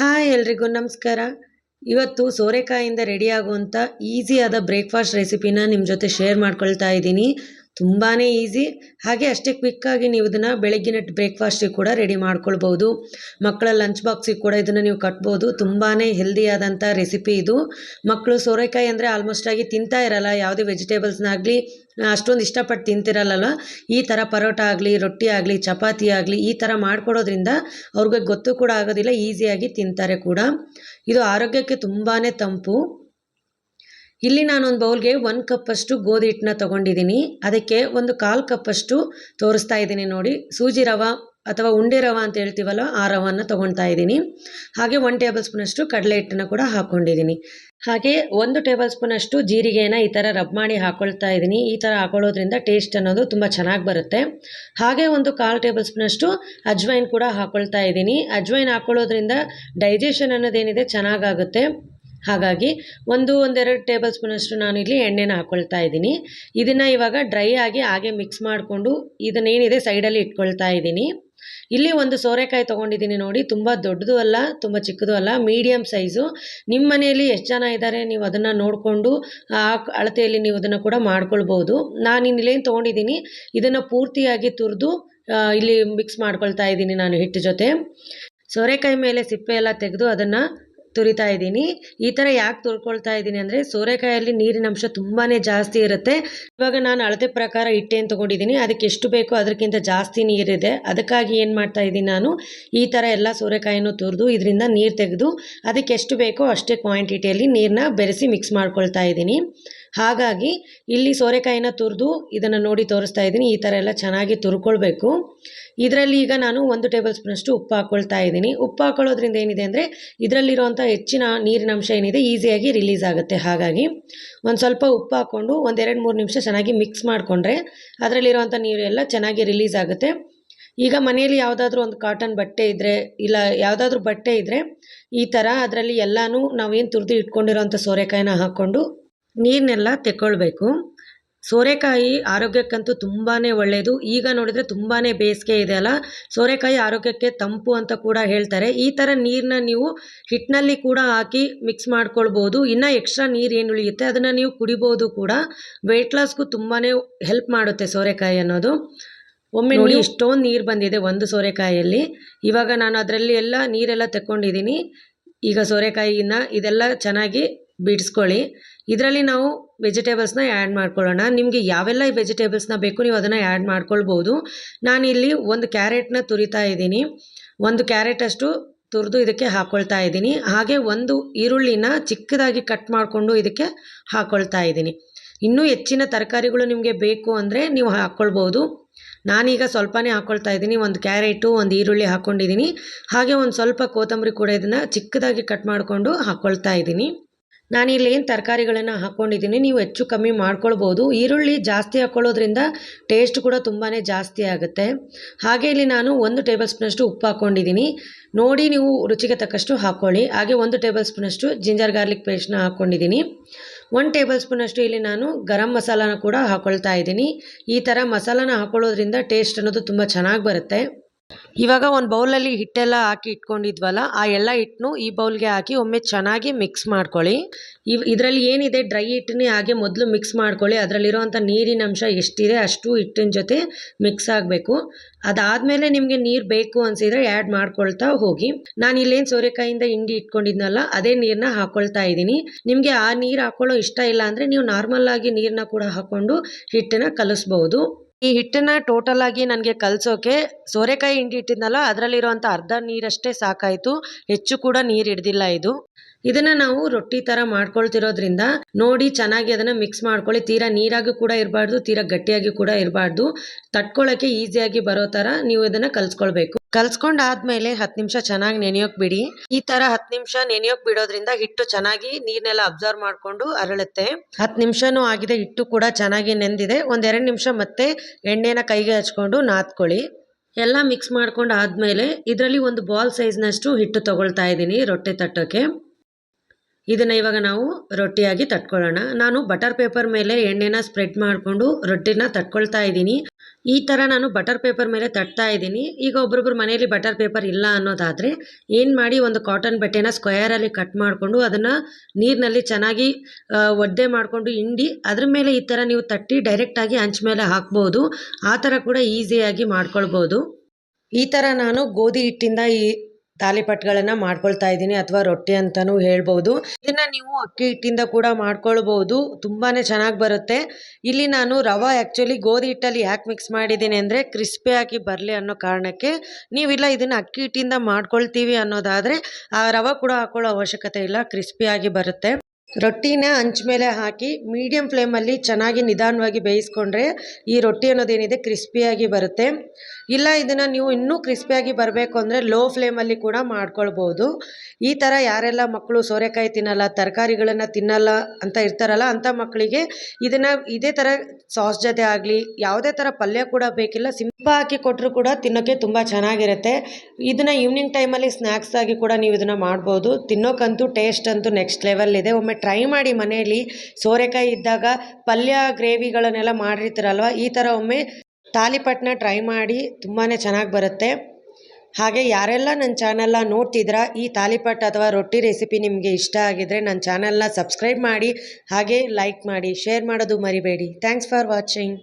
Hi ಎಲ್ರಿಗೂ ನಮಸ್ಕಾರ. ಇವತ್ತು ಸೋರೆಕಾಯಿಂದ ರೆಡಿ ಆಗುವಂಥ ಈಸಿಯಾದ ಬ್ರೇಕ್ಫಾಸ್ಟ್ ರೆಸಿಪಿನ ನಿಮ್ಮ ಜೊತೆ ಶೇರ್ ಮಾಡ್ಕೊಳ್ತಾ ಇದ್ದೀನಿ. ತುಂಬಾ ಈಸಿ. ಹಾಗೆ ಅಷ್ಟೇ ಕ್ವಿಕ್ಕಾಗಿ ನೀವು ಇದನ್ನು ಬೆಳಗ್ಗಿನ ಬ್ರೇಕ್ಫಾಸ್ಟಿಗೆ ಕೂಡ ರೆಡಿ ಮಾಡ್ಕೊಳ್ಬೋದು ಮಕ್ಕಳ ಲಂಚ್ ಬಾಕ್ಸಿಗೆ ಕೂಡ ಇದನ್ನು ನೀವು ಕಟ್ಬೋದು. ತುಂಬಾ ಹೆಲ್ದಿಯಾದಂಥ ರೆಸಿಪಿ ಇದು. ಮಕ್ಕಳು ಸೋರೆಕಾಯಿ ಅಂದರೆ ಆಲ್ಮೋಸ್ಟ್ ಆಗಿ ತಿಂತಾ ಇರಲ್ಲ. ಯಾವುದೇ ವೆಜಿಟೇಬಲ್ಸ್ನಾಗಲಿ ಅಷ್ಟೊಂದು ಇಷ್ಟಪಟ್ಟು ತಿಂತಿರಲ್ಲ ಈ ಥರ ಪರೋಟ ಆಗಲಿ, ರೊಟ್ಟಿ ಆಗಲಿ, ಚಪಾತಿ ಆಗಲಿ, ಈ ಥರ ಮಾಡಿಕೊಡೋದ್ರಿಂದ ಅವ್ರಿಗೆ ಗೊತ್ತು ಕೂಡ ಆಗೋದಿಲ್ಲ ಈಸಿಯಾಗಿ ತಿಂತಾರೆ ಕೂಡ. ಇದು ಆರೋಗ್ಯಕ್ಕೆ ತುಂಬಾ ತಂಪು. ಇಲ್ಲಿ ನಾನೊಂದು ಬೌಲ್ಗೆ ಒಂದು ಕಪ್ಪಷ್ಟು ಗೋಧಿ ಹಿಟ್ಟನ್ನ ತೊಗೊಂಡಿದ್ದೀನಿ ಅದಕ್ಕೆ ಒಂದು ಕಾಲು ಕಪ್ಪಷ್ಟು ತೋರಿಸ್ತಾ ಇದ್ದೀನಿ ನೋಡಿ. ಸೂಜಿ ರವೆ ಅಥವಾ ಉಂಡೆ ರವೆ ಅಂತ ಹೇಳ್ತೀವಲ್ಲ, ಆ ರವನ್ನು ತೊಗೊಳ್ತಾ ಇದ್ದೀನಿ. ಹಾಗೆ ಒನ್ ಟೇಬಲ್ ಸ್ಪೂನಷ್ಟು ಕಡಲೆ ಹಿಟ್ಟನ್ನು ಕೂಡ ಹಾಕ್ಕೊಂಡಿದ್ದೀನಿ ಹಾಗೆ ಒಂದು ಟೇಬಲ್ ಸ್ಪೂನಷ್ಟು ಜೀರಿಗೆನ ಈ ಥರ ರಬ್ ಮಾಡಿ ಹಾಕ್ಕೊಳ್ತಾ ಇದ್ದೀನಿ. ಈ ಥರ ಹಾಕೊಳ್ಳೋದ್ರಿಂದ ಟೇಸ್ಟ್ ಅನ್ನೋದು ತುಂಬ ಚೆನ್ನಾಗಿ ಬರುತ್ತೆ. ಹಾಗೆ ಒಂದು ಕಾಲು ಟೇಬಲ್ ಸ್ಪೂನಷ್ಟು ಅಜ್ವೈನ್ ಕೂಡ ಹಾಕ್ಕೊಳ್ತಾ ಇದ್ದೀನಿ. ಅಜ್ವೈನ್ ಹಾಕ್ಕೊಳ್ಳೋದ್ರಿಂದ ಡೈಜೆಷನ್ ಅನ್ನೋದೇನಿದೆ ಚೆನ್ನಾಗಾಗುತ್ತೆ. ಹಾಗಾಗಿ ಒಂದು ಒಂದೆರಡು ಟೇಬಲ್ ಸ್ಪೂನಷ್ಟು ನಾನು ಇಲ್ಲಿ ಎಣ್ಣೆನ ಹಾಕ್ಕೊಳ್ತಾ ಇದ್ದೀನಿ. ಇದನ್ನು ಇವಾಗ ಡ್ರೈ ಆಗಿ ಹಾಗೆ ಮಿಕ್ಸ್ ಮಾಡಿಕೊಂಡು ಇದನ್ನೇನಿದೆ ಸೈಡಲ್ಲಿ ಇಟ್ಕೊಳ್ತಾ ಇದ್ದೀನಿ. ಇಲ್ಲಿ ಒಂದು ಸೋರೆಕಾಯಿ ತೊಗೊಂಡಿದ್ದೀನಿ ನೋಡಿ, ತುಂಬ ದೊಡ್ಡದು ಅಲ್ಲ, ತುಂಬ ಚಿಕ್ಕದು ಅಲ್ಲ ಮೀಡಿಯಮ್ ಸೈಜು. ನಿಮ್ಮ ಮನೆಯಲ್ಲಿ ಎಷ್ಟು ಜನ ಇದ್ದಾರೆ ನೀವು ಅದನ್ನು ನೋಡಿಕೊಂಡು, ಆ ಅಳತೆಯಲ್ಲಿ ನೀವು ಅದನ್ನು ಕೂಡ ಮಾಡ್ಕೊಳ್ಬೋದು. ನಾನು ಇನ್ನಿಲ್ಲೇನು ತೊಗೊಂಡಿದ್ದೀನಿ. ಇದನ್ನು ಪೂರ್ತಿಯಾಗಿ ತುರಿದು ಇಲ್ಲಿ ಮಿಕ್ಸ್ ಮಾಡ್ಕೊಳ್ತಾ ಇದ್ದೀನಿ ನಾನು ಹಿಟ್ಟು ಜೊತೆ. ಸೋರೆಕಾಯಿ ಮೇಲೆ ಸಿಪ್ಪೆ ಎಲ್ಲ ತೆಗೆದು ಅದನ್ನು ತುರಿತಾ ಇದ್ದೀನಿ. ಈ ಥರ ಯಾಕೆ ತುರ್ಕೊಳ್ತಾ ಇದ್ದೀನಿ ಅಂದರೆ ಸೋರೆಕಾಯಲ್ಲಿ ನೀರಿನ ಅಂಶ ತುಂಬಾ ಜಾಸ್ತಿ ಇರುತ್ತೆ. ಇವಾಗ ನಾನು ಅಳತೆ ಪ್ರಕಾರ ಹಿಟ್ಟೇನು ತೊಗೊಂಡಿದ್ದೀನಿ. ಅದಕ್ಕೆ ಎಷ್ಟು ಬೇಕೋ ಅದಕ್ಕಿಂತ ಜಾಸ್ತಿ ನೀರಿದೆ. ಅದಕ್ಕಾಗಿ ಏನು ಮಾಡ್ತಾ ಇದ್ದೀನಿ ನಾನು, ಈ ಥರ ಎಲ್ಲ ಸೋರೆಕಾಯಿನೂ ತುರಿದು ಇದರಿಂದ ನೀರು ತೆಗೆದು ಅದಕ್ಕೆ ಎಷ್ಟು ಬೇಕೋ ಅಷ್ಟೇ ಕ್ವಾಂಟಿಟಿಯಲ್ಲಿ ನೀರನ್ನ ಬೆರೆಸಿ ಮಿಕ್ಸ್ ಮಾಡ್ಕೊಳ್ತಾ ಇದ್ದೀನಿ. ಹಾಗಾಗಿ ಇಲ್ಲಿ ಸೋರೆಕಾಯಿನ ತುರಿದು ಇದನ್ನು ನೋಡಿ ತೋರಿಸ್ತಾ ಇದ್ದೀನಿ. ಈ ಥರ ಎಲ್ಲ ಚೆನ್ನಾಗಿ ತುರ್ಕೊಳ್ಬೇಕು. ಇದರಲ್ಲಿ ಈಗ ನಾನು ಒಂದು ಟೇಬಲ್ ಸ್ಪೂನಷ್ಟು ಉಪ್ಪು ಹಾಕ್ಕೊಳ್ತಾ ಇದ್ದೀನಿ. ಉಪ್ಪು ಹಾಕೊಳ್ಳೋದ್ರಿಂದ ಏನಿದೆ ಅಂದರೆ ಇದರಲ್ಲಿರುವಂಥ ಹೆಚ್ಚಿನ ನೀರಿನ ಅಂಶ ಏನಿದೆ ಈಸಿಯಾಗಿ ರಿಲೀಸ್ ಆಗುತ್ತೆ. ಹಾಗಾಗಿ ಒಂದು ಸ್ವಲ್ಪ ಉಪ್ಪು ಹಾಕ್ಕೊಂಡು ಒಂದೆರಡು ಮೂರು ನಿಮಿಷ ಚೆನ್ನಾಗಿ ಮಿಕ್ಸ್ ಮಾಡಿಕೊಂಡ್ರೆ ಅದರಲ್ಲಿರುವಂಥ ನೀರು ಎಲ್ಲ ಚೆನ್ನಾಗಿ ರಿಲೀಸ್ ಆಗುತ್ತೆ. ಈಗ ಮನೆಯಲ್ಲಿ ಯಾವುದಾದ್ರೂ ಒಂದು ಕಾಟನ್ ಬಟ್ಟೆ ಇದ್ದರೆ ಇಲ್ಲ ಯಾವುದಾದ್ರೂ ಬಟ್ಟೆ ಇದ್ದರೆ ಈ ಥರ ಅದರಲ್ಲಿ ಎಲ್ಲನೂ ನಾವೇನು ತುರಿದು ಇಟ್ಕೊಂಡಿರೋಂಥ ಸೋರೆಕಾಯಿನ ಹಾಕ್ಕೊಂಡು ನೀರನ್ನೆಲ್ಲ ತೆಕ್ಕೊಳ್ಬೇಕು. ಸೋರೆಕಾಯಿ ಆರೋಗ್ಯಕ್ಕಂತೂ ತುಂಬಾ ಒಳ್ಳೆಯದು ಈಗ ನೋಡಿದರೆ ತುಂಬಾ ಬೇಸಿಗೆ ಇದೆ ಅಲ್ಲ? ಸೋರೆಕಾಯಿ ಆರೋಗ್ಯಕ್ಕೆ ತಂಪು ಅಂತ ಕೂಡ ಹೇಳ್ತಾರೆ. ಈ ಥರ ನೀರನ್ನ ನೀವು ಹಿಟ್ಟಿನಲ್ಲಿ ಕೂಡ ಹಾಕಿ ಮಿಕ್ಸ್ ಮಾಡ್ಕೊಳ್ಬೋದು. ಇನ್ನು ಎಕ್ಸ್ಟ್ರಾ ನೀರು ಏನು ಉಳಿಯುತ್ತೆ? ಅದನ್ನು ನೀವು ಕುಡಿಬೋದು ಕೂಡ. ವೆಯ್ಟ್ ಲಾಸ್ಗೂ ತುಂಬಾ ಹೆಲ್ಪ್ ಮಾಡುತ್ತೆ ಸೋರೆಕಾಯಿ ಅನ್ನೋದು. ಒಮ್ಮೆ ನೋಡಿ. ಇಷ್ಟೊಂದು ನೀರು ಬಂದಿದೆ ಒಂದು ಸೋರೆಕಾಯಲ್ಲಿ ಇವಾಗ ನಾನು ಅದರಲ್ಲಿ ಎಲ್ಲ ನೀರೆಲ್ಲ ತಕ್ಕೊಂಡಿದ್ದೀನಿ ಈಗ ಸೋರೆಕಾಯಿನ ಇದೆಲ್ಲ ಚೆನ್ನಾಗಿ ಬಿಡಿಸ್ಕೊಳ್ಳಿ. ಇದರಲ್ಲಿ ನಾವು ವೆಜಿಟೇಬಲ್ಸ್ನ ಆ್ಯಡ್ ಮಾಡ್ಕೊಳ್ಳೋಣ. ನಿಮಗೆ ಯಾವೆಲ್ಲ ವೆಜಿಟೇಬಲ್ಸ್ನ ಬೇಕು ನೀವು ಅದನ್ನು ಆ್ಯಡ್ ಮಾಡ್ಕೊಳ್ಬೋದು. ನಾನಿಲ್ಲಿ ಒಂದು ಕ್ಯಾರೆಟ್ನ ತುರಿತಾ ಇದ್ದೀನಿ. ಒಂದು ಕ್ಯಾರೆಟಷ್ಟು ತುರಿದು ಇದಕ್ಕೆ ಹಾಕ್ಕೊಳ್ತಾ ಇದ್ದೀನಿ. ಹಾಗೆ ಒಂದು ಈರುಳ್ಳಿನ ಚಿಕ್ಕದಾಗಿ ಕಟ್ ಮಾಡಿಕೊಂಡು ಇದಕ್ಕೆ ಹಾಕ್ಕೊಳ್ತಾ ಇದ್ದೀನಿ. ಇನ್ನೂ ಹೆಚ್ಚಿನ ತರಕಾರಿಗಳು ನಿಮಗೆ ಬೇಕು ಅಂದರೆ ನೀವು ಹಾಕ್ಕೊಳ್ಬೋದು ನಾನೀಗ ಸ್ವಲ್ಪನೇ ಹಾಕ್ಕೊಳ್ತಾ ಇದ್ದೀನಿ. ಒಂದು ಕ್ಯಾರೆಟು, ಒಂದು ಈರುಳ್ಳಿ ಹಾಕ್ಕೊಂಡಿದ್ದೀನಿ ಹಾಗೆ ಒಂದು ಸ್ವಲ್ಪ ಕೊತ್ತಂಬರಿ ಕೂಡ ಇದನ್ನು ಚಿಕ್ಕದಾಗಿ ಕಟ್ ಮಾಡಿಕೊಂಡು ಹಾಕ್ಕೊಳ್ತಾ ಇದ್ದೀನಿ. ನಾನಿಲ್ಲಿ ಏನು ತರಕಾರಿಗಳನ್ನು ಹಾಕ್ಕೊಂಡಿದ್ದೀನಿ ನೀವು ಹೆಚ್ಚು ಕಮ್ಮಿ ಮಾಡ್ಕೊಳ್ಬೋದು. ಈರುಳ್ಳಿ ಜಾಸ್ತಿ ಹಾಕ್ಕೊಳ್ಳೋದ್ರಿಂದ ಟೇಸ್ಟ್ ಕೂಡ ತುಂಬಾ ಜಾಸ್ತಿ ಆಗುತ್ತೆ. ಹಾಗೆ ಇಲ್ಲಿ ನಾನು ಒಂದು ಟೇಬಲ್ ಸ್ಪೂನಷ್ಟು ಉಪ್ಪು ಹಾಕ್ಕೊಂಡಿದ್ದೀನಿ ನೋಡಿ ನೀವು ರುಚಿಗೆ ತಕ್ಕಷ್ಟು ಹಾಕ್ಕೊಳ್ಳಿ ಹಾಗೆ ಒಂದು ಟೇಬಲ್ ಸ್ಪೂನಷ್ಟು ಜಿಂಜರ್ ಗಾರ್ಲಿಕ್ ಪೇಸ್ಟ್ನ ಹಾಕ್ಕೊಂಡಿದ್ದೀನಿ ಒನ್ ಟೇಬಲ್ ಸ್ಪೂನಷ್ಟು ಇಲ್ಲಿ ನಾನು ಗರಂ ಮಸಾಲಾನ ಕೂಡ ಹಾಕ್ಕೊಳ್ತಾ ಇದ್ದೀನಿ. ಈ ಥರ ಮಸಾಲಾನ ಹಾಕ್ಕೊಳ್ಳೋದ್ರಿಂದ ಟೇಸ್ಟ್ ಅನ್ನೋದು ತುಂಬ ಚೆನ್ನಾಗಿ ಬರುತ್ತೆ. ಇವಾಗ ಒಂದು ಬೌಲಲ್ಲಿ ಹಿಟ್ಟೆಲ್ಲ ಹಾಕಿ ಇಟ್ಕೊಂಡಿದ್ವಲ್ಲ, ಆ ಎಲ್ಲ ಹಿಟ್ಟನ್ನು ಈ ಬೌಲ್ಗೆ ಹಾಕಿ ಒಮ್ಮೆ ಚೆನ್ನಾಗಿ ಮಿಕ್ಸ್ ಮಾಡ್ಕೊಳ್ಳಿ. ಇವ್ ಇದರಲ್ಲಿ ಏನಿದೆ, ಡ್ರೈ ಹಿಟ್ಟನ್ನೇ ಹಾಗೆ ಮೊದಲು ಮಿಕ್ಸ್ ಮಾಡ್ಕೊಳ್ಳಿ. ಅದರಲ್ಲಿರುವಂಥ ನೀರಿನ ಅಂಶ ಎಷ್ಟಿದೆ ಅಷ್ಟು ಹಿಟ್ಟಿನ ಜೊತೆ ಮಿಕ್ಸ್ ಆಗಬೇಕು. ಅದಾದಮೇಲೆ ನಿಮಗೆ ನೀರು ಬೇಕು ಅನಿಸಿದರೆ ಆ್ಯಡ್ ಮಾಡ್ಕೊಳ್ತಾ ಹೋಗಿ. ನಾನು ಇಲ್ಲೇನು ಸೋರೆಕಾಯಿಂದ ಹಿಂಡಿ ಇಟ್ಕೊಂಡಿದ್ನಲ್ಲ, ಅದೇ ನೀರನ್ನ ಹಾಕ್ಕೊಳ್ತಾ ಇದ್ದೀನಿ. ನಿಮಗೆ ಆ ನೀರು ಹಾಕೊಳ್ಳೋ ಇಷ್ಟ ಇಲ್ಲ ಅಂದರೆ ನೀವು ನಾರ್ಮಲ್ ಆಗಿ ನೀರನ್ನ ಕೂಡ ಹಾಕ್ಕೊಂಡು ಹಿಟ್ಟನ್ನು ಕಲಿಸ್ಬೋದು. ಈ ಹಿಟ್ಟನ್ನ ಟೋಟಲ್ ಆಗಿ ನನಗೆ ಕಲಸೋಕೆ ಸೋರೆಕಾಯಿ ಹಿಂಡಿ ಇಟ್ಟಿದ್ನಲ್ಲ ಅದರಲ್ಲಿರುವಂಥ ಅರ್ಧ ನೀರಷ್ಟೇ ಸಾಕಾಯಿತು. ಹೆಚ್ಚು ಕೂಡ ನೀರು ಹಿಡ್ದಿಲ್ಲ ಇದು. ಇದನ್ನು ನಾವು ರೊಟ್ಟಿ ಥರ ಮಾಡ್ಕೊಳ್ತಿರೋದ್ರಿಂದ ನೋಡಿ ಚೆನ್ನಾಗಿ ಅದನ್ನು ಮಿಕ್ಸ್ ಮಾಡ್ಕೊಳ್ಳಿ. ತೀರಾ ನೀರಾಗಿ ಕೂಡ ಇರಬಾರ್ದು, ತೀರಾ ಗಟ್ಟಿಯಾಗಿ ಕೂಡ ಇರಬಾರ್ದು. ತಟ್ಕೊಳ್ಳೋಕ್ಕೆ ಈಸಿಯಾಗಿ ಬರೋ ಥರ ನೀವು ಇದನ್ನು ಕಲಿಸ್ಕೊಳ್ಬೇಕು. ಕಲ್ಸ್ಕೊಂಡಾದ್ಮೇಲೆ ಹತ್ತು ನಿಮಿಷ ಚೆನ್ನಾಗಿ ನೆನೆಯೋಕೆ ಬಿಡಿ. ಈ ಥರ ಹತ್ತು ನಿಮಿಷ ನೆನೆಯೋಕೆ ಬಿಡೋದ್ರಿಂದ ಹಿಟ್ಟು ಚೆನ್ನಾಗಿ ನೀರನ್ನೆಲ್ಲ ಅಬ್ಸರ್ವ್ ಮಾಡಿಕೊಂಡು ಅರಳುತ್ತೆ. ಹತ್ತು ನಿಮಿಷನೂ ಆಗಿದೆ, ಹಿಟ್ಟು ಕೂಡ ಚೆನ್ನಾಗಿ ನೆಂದಿದೆ. ಒಂದೆರಡು ನಿಮಿಷ ಮತ್ತೆ ಎಣ್ಣೆನ ಕೈಗೆ ಹಚ್ಕೊಂಡು ನಾದ್ಕೊಳ್ಳಿ. ಎಲ್ಲ ಮಿಕ್ಸ್ ಮಾಡ್ಕೊಂಡು ಆದಮೇಲೆ ಇದರಲ್ಲಿ ಒಂದು ಬಾಲ್ ಸೈಜ್ನಷ್ಟು ಹಿಟ್ಟು ತಗೊಳ್ತಾ ಇದ್ದೀನಿ, ರೊಟ್ಟೆ ತಟ್ಟೋಕ್ಕೆ ಇದನ್ನು ಇವಾಗ ನಾವು ರೊಟ್ಟಿಯಾಗಿ ತಟ್ಕೊಳ್ಳೋಣ. ನಾನು ಬಟರ್ ಪೇಪರ್ ಮೇಲೆ ಎಣ್ಣೆನ ಸ್ಪ್ರೆಡ್ ಮಾಡಿಕೊಂಡು ರೊಟ್ಟಿನ ತಟ್ಕೊಳ್ತಾ ಇದ್ದೀನಿ. ಈ ಥರ ನಾನು ಬಟರ್ ಪೇಪರ್ ಮೇಲೆ ತಟ್ತಾ ಇದ್ದೀನಿ. ಈಗ ಒಬ್ರೊಬ್ರು ಮನೆಯಲ್ಲಿ ಬಟರ್ ಪೇಪರ್ ಇಲ್ಲ ಅನ್ನೋದಾದರೆ ಏನು ಮಾಡಿ ಒಂದು ಕಾಟನ್ ಬಟ್ಟೆನ ಸ್ಕ್ವಯರಲ್ಲಿ ಕಟ್ ಮಾಡಿಕೊಂಡು ಅದನ್ನು ನೀರಿನಲ್ಲಿ ಚೆನ್ನಾಗಿ ಒದ್ದೆ ಮಾಡಿಕೊಂಡು ಹಿಂಡಿ ಅದ್ರ ಮೇಲೆ ಈ ಥರ ನೀವು ತಟ್ಟಿ ಡೈರೆಕ್ಟಾಗಿ ಹಂಚ್ ಮೇಲೆ ಹಾಕ್ಬೋದು. ಆ ಥರ ಕೂಡ ಈಸಿಯಾಗಿ ಮಾಡ್ಕೊಳ್ಬೋದು. ಈ ಥರ ನಾನು ಗೋಧಿ ಹಿಟ್ಟಿಂದ ಈ ತಾಲಿಪಟ್ಗಳನ್ನು ಮಾಡ್ಕೊಳ್ತಾ ಇದ್ದೀನಿ ಅಥವಾ ರೊಟ್ಟಿ ಅಂತಲೂ ಹೇಳ್ಬೋದು. ಇದನ್ನ ನೀವು ಅಕ್ಕಿ ಹಿಟ್ಟಿಂದ ಕೂಡ ಮಾಡ್ಕೊಳ್ಬೋದು. ತುಂಬಾ ಚೆನ್ನಾಗಿ ಬರುತ್ತೆ. ಇಲ್ಲಿ ನಾನು ರವ ಆ್ಯಕ್ಚುಲಿ ಗೋಧಿ ಹಿಟ್ಟಲ್ಲಿ ಯಾಕೆ ಮಿಕ್ಸ್ ಮಾಡಿದ್ದೀನಿ ಅಂದರೆ ಕ್ರಿಸ್ಪಿಯಾಗಿ ಬರಲಿ ಅನ್ನೋ ಕಾರಣಕ್ಕೆ ನೀವಿಲ್ಲ ಇದನ್ನು ಅಕ್ಕಿ ಹಿಟ್ಟಿಂದ ಮಾಡ್ಕೊಳ್ತೀವಿ ಅನ್ನೋದಾದರೆ ಆ ರವೆ ಕೂಡ ಹಾಕೊಳ್ಳೋ ಅವಶ್ಯಕತೆ ಇಲ್ಲ. ಕ್ರಿಸ್ಪಿಯಾಗಿ ಬರುತ್ತೆ. ರೊಟ್ಟಿನ ಹಂಚ್ ಮೇಲೆ ಹಾಕಿ ಮೀಡಿಯಮ್ ಫ್ಲೇಮಲ್ಲಿ ಚೆನ್ನಾಗಿ ನಿಧಾನವಾಗಿ ಬೇಯಿಸ್ಕೊಂಡ್ರೆ ಈ ರೊಟ್ಟಿ ಅನ್ನೋದೇನಿದೆ ಕ್ರಿಸ್ಪಿಯಾಗಿ ಬರುತ್ತೆ. ಇಲ್ಲ, ಇದನ್ನು ನೀವು ಇನ್ನೂ ಕ್ರಿಸ್ಪಿಯಾಗಿ ಬರಬೇಕು ಅಂದರೆ ಲೋ ಫ್ಲೇಮಲ್ಲಿ ಕೂಡ ಮಾಡ್ಕೊಳ್ಬೋದು. ಈ ಥರ ಯಾರೆಲ್ಲ ಮಕ್ಕಳು ಸೋರೆಕಾಯಿ ತಿನ್ನಲ್ಲ, ತರಕಾರಿಗಳನ್ನು ತಿನ್ನಲ್ಲ ಅಂತ ಇರ್ತಾರಲ್ಲ ಅಂಥ ಮಕ್ಕಳಿಗೆ ಇದನ್ನು ಇದೇ ಥರ ಸಾಸ್ ಜೊತೆ ಆಗಲಿ, ಯಾವುದೇ ಥರ ಪಲ್ಯ ಕೂಡ ಬೇಕಿಲ್ಲ ಸಿಂಪ ಹಾಕಿ ಕೊಟ್ಟರು ಕೂಡ ತಿನ್ನೋಕ್ಕೆ ತುಂಬ ಚೆನ್ನಾಗಿರುತ್ತೆ. ಇದನ್ನು ಈವ್ನಿಂಗ್ ಟೈಮಲ್ಲಿ ಸ್ನ್ಯಾಕ್ಸ್ ಆಗಿ ಕೂಡ ನೀವು ಇದನ್ನು ಮಾಡ್ಬೋದು. ತಿನ್ನೋಕ್ಕಂತೂ ಟೇಸ್ಟ್ ಅಂತೂ ನೆಕ್ಸ್ಟ್ ಲೆವೆಲ್ ಇದೆ. ಒಮ್ಮೆ ಟ್ರೈ ಮಾಡಿ ಮನೆಯಲ್ಲಿ ಸೋರೆಕಾಯಿ ಇದ್ದಾಗ ಪಲ್ಯ, ಗ್ರೇವಿಗಳನ್ನೆಲ್ಲ ಮಾಡಿರ್ತೀರಲ್ವ? ಈ ಥರ ಒಮ್ಮೆ ತಾಲಿಪಟ್ನ ಟ್ರೈ ಮಾಡಿ ತುಂಬಾ ಚೆನ್ನಾಗಿ ಬರುತ್ತೆ. ಹಾಗೆ ಯಾರೆಲ್ಲ ನನ್ನ ಚಾನಲ್ನ ನೋಡ್ತಿದ್ದೀರಾ ಈ ತಾಲಿಪಟ್ ಅಥವಾ ರೊಟ್ಟಿ ರೆಸಿಪಿ ನಿಮಗೆ ಇಷ್ಟ ಆಗಿದರೆ ನನ್ನ ಚಾನಲ್ನ ಸಬ್ಸ್ಕ್ರೈಬ್ ಮಾಡಿ, ಹಾಗೆ ಲೈಕ್ ಮಾಡಿ ಶೇರ್ ಮಾಡೋದು ಮರಿಬೇಡಿ. Thanks for watching